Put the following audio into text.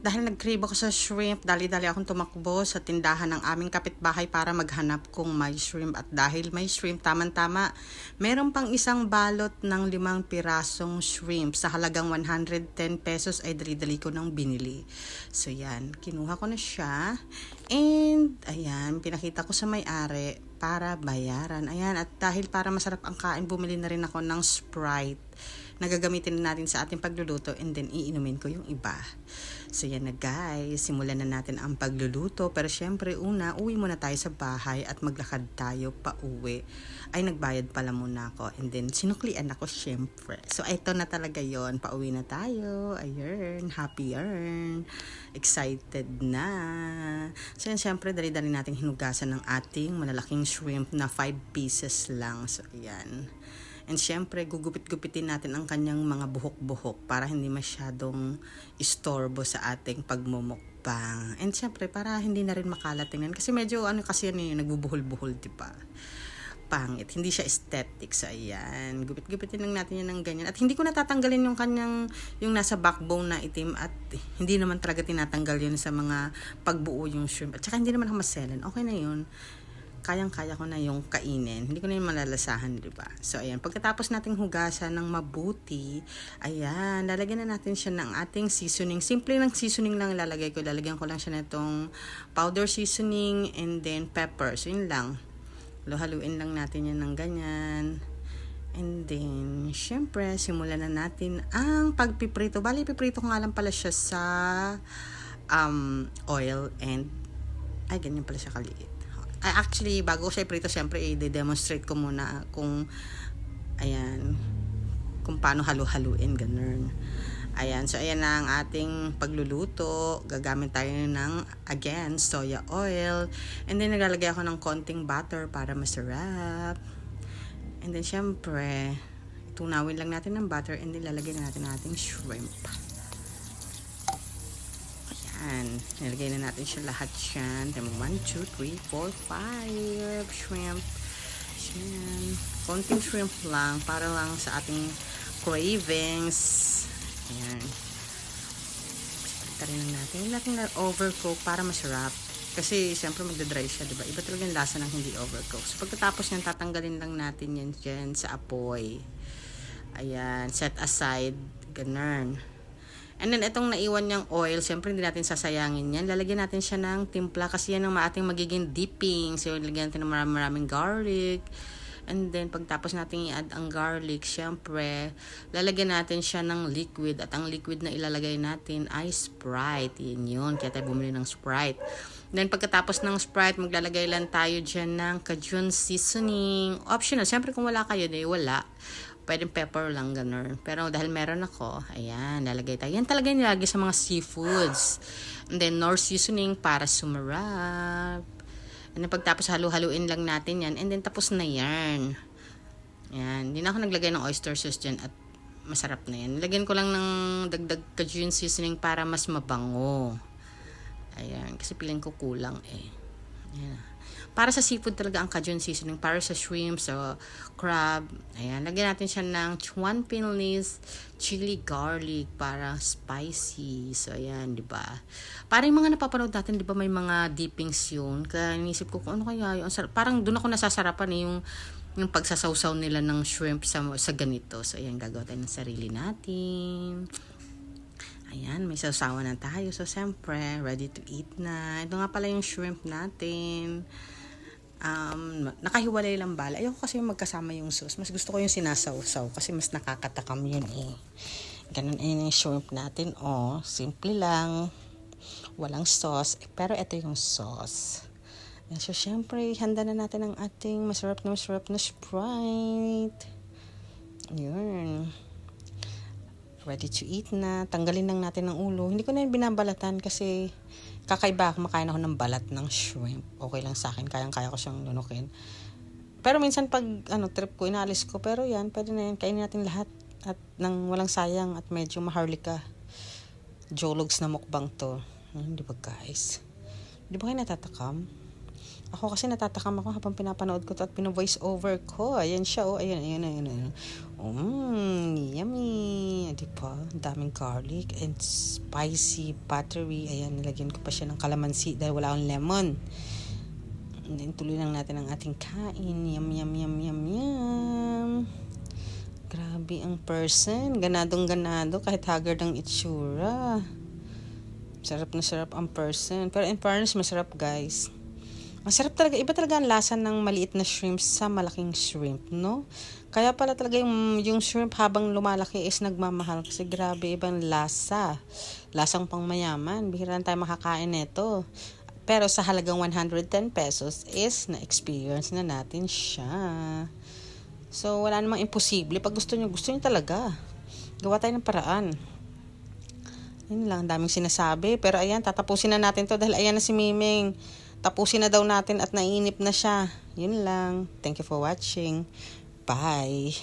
Dahil nag-crave ako sa shrimp, dali-dali akong tumakbo sa tindahan ng aming kapitbahay para maghanap kung may shrimp. At dahil may shrimp, tamang-tama, meron pang isang balot ng limang pirasong shrimp sa halagang 110 pesos ay dali-dali ko nang binili. So yan, kinuha ko na siya. And ayan, pinakita ko sa may-ari para bayaran. Ayan, at dahil para masarap ang kain, bumili na rin ako ng Sprite na gagamitin natin sa ating pagluluto and then iinumin ko yung iba. So yan na guys, simulan na natin ang pagluluto. Pero syempre una, uwi muna tayo sa bahay at maglakad tayo pa uwi. Ay nagbayad pala muna ako and then sinuklian ako syempre. So ito na talaga yon pauwi na tayo. Ayun, happy earn. Excited na. So yan syempre, dali-dali nating hinugasan ng ating malalaking shrimp na 5 pieces lang. So ayan. And syempre, gugupit-gupitin natin ang kanyang mga buhok-buhok para hindi masyadong istorbo sa ating pagmumukbang. And syempre, para hindi na rin makalat tingnan. Kasi medyo ano kasi yan eh, nagbubuhol-buhol, di ba? Pangit. Hindi siya aesthetic. So, ayan. Gupit-gupitin lang natin yan ng ganyan. At hindi ko natatanggalin yung kanyang, yung nasa backbone na itim. At hindi naman talaga tinatanggal yun sa mga pagbuo yung shrimp. At saka hindi naman ako maselan. Okay na yun kayang-kaya ko na yung kainin. Hindi ko na yung malalasahan, di ba? So, ayan. Pagkatapos nating hugasan ng mabuti, ayan, lalagyan na natin siya ng ating seasoning. Simple lang seasoning lang ilalagay ko. Lalagyan ko lang siya nitong powder seasoning and then pepper. So, yun lang. Haluin lang natin yan ng ganyan. And then, syempre, simulan na natin ang pagpiprito. Bali, piprito ko nga lang pala siya sa um, oil and ay, ganyan pala siya kaliit. Uh, actually, bago siya iprito, syempre, i-demonstrate ko muna kung, ayan, kung paano halu-haluin, ganun. Ayan, so ayan na ang ating pagluluto. Gagamit tayo ng, again, soya oil. And then, naglalagay ako ng konting butter para masarap. And then, syempre, tunawin lang natin ng butter and then lalagyan natin nating shrimp. Ayan. Nilagay na natin siya lahat yan. 1, 2, 3, 4, 5 shrimp. Ayan. Konting shrimp lang para lang sa ating cravings. Ayan. Pagkita rin natin. Huwag natin na overcook para masarap. Kasi, siyempre, magdadry siya, diba? Iba talaga yung lasa ng hindi overcook. So, pagkatapos yan, tatanggalin lang natin yan dyan sa apoy. Ayan. Set aside. Ganun. And then, itong naiwan niyang oil, siyempre hindi natin sasayangin yan. Lalagyan natin siya ng timpla kasi yan ang ating magiging dipping. So, lagyan natin ng maraming, maraming garlic. And then, pagtapos natin i-add ang garlic, syempre, lalagyan natin siya ng liquid. At ang liquid na ilalagay natin ay Sprite. Yun yun. Kaya tayo bumili ng Sprite. Then, pagkatapos ng Sprite, maglalagay lang tayo dyan ng Cajun seasoning. Optional. Syempre, kung wala kayo, di wala pwedeng pepper lang, ganun. Pero dahil meron ako, ayan, lalagay tayo. Yan talaga nilagay sa mga seafoods. And then, nor seasoning para sumarap. And then, pagtapos halu-haluin lang natin yan. And then, tapos na yan. Yan. Hindi na ako naglagay ng oyster sauce dyan at masarap na yan. Lagyan ko lang ng dagdag cajun seasoning para mas mabango. Ayan. Kasi piling ko kulang eh. Para sa seafood talaga ang Cajun seasoning. Para sa shrimp, sa crab. Ayan. Lagyan natin siya ng Chuan Pinlis chili garlic para spicy. So, ayan, di ba? Para yung mga napapanood natin, di ba may mga dippings yun. Kaya inisip ko kung ano kaya yun. Parang doon ako nasasarapan eh, yung yung pagsasawsaw nila ng shrimp sa, sa ganito. So, ayan, gagawa tayo ng sarili natin. Ayan, may sausawa na tayo. So, siyempre, ready to eat na. Ito nga pala yung shrimp natin um, nakahiwalay lang bala. Ayoko kasi magkasama yung sauce. Mas gusto ko yung sinasawsaw kasi mas nakakatakam yun eh. Ganun eh yung shrimp natin. Oh, simple lang. Walang sauce. Eh, pero ito yung sauce. And so, syempre, handa na natin ang ating masarap na masarap na Sprite. Yun. Ready to eat na. Tanggalin lang natin ang ulo. Hindi ko na yung binabalatan kasi kakaiba, kumakain ako ng balat ng shrimp. Okay lang sa akin, kayang-kaya ko siyang lunukin. Pero minsan pag ano, trip ko, inaalis ko. Pero yan, pwede na yan. Kainin natin lahat. At nang walang sayang at medyo maharlika. Jologs na mukbang to. Hmm, di ba guys? Di ba kayo natatakam? Ako kasi natatakam ako habang pinapanood ko to at pino-voice over ko. Ayan siya, oh. Ayan, ayan, ayan, ayan. Mmm, yummy. Di ba? Daming garlic and spicy, buttery. Ayan, nilagyan ko pa siya ng kalamansi dahil wala akong lemon. And then, tuloy lang natin ang ating kain. Yum, yum, yum, yum, yum. Grabe ang person. Ganadong ganado kahit haggard ang itsura. Sarap na sarap ang person. Pero in fairness, masarap guys. Masarap talaga. Iba talaga ang lasa ng maliit na shrimp sa malaking shrimp, no? Kaya pala talaga yung, yung shrimp habang lumalaki is nagmamahal. Kasi grabe ibang lasa. Lasang pang mayaman. Bihira tayo makakain nito. Pero sa halagang 110 pesos is na-experience na natin siya. So, wala namang imposible. Pag gusto nyo, gusto nyo talaga. Gawa tayo ng paraan. Yun lang, daming sinasabi. Pero ayan, tatapusin na natin to dahil ayan na si Miming. Tapusin na daw natin at naiinip na siya. Yun lang. Thank you for watching. Bye.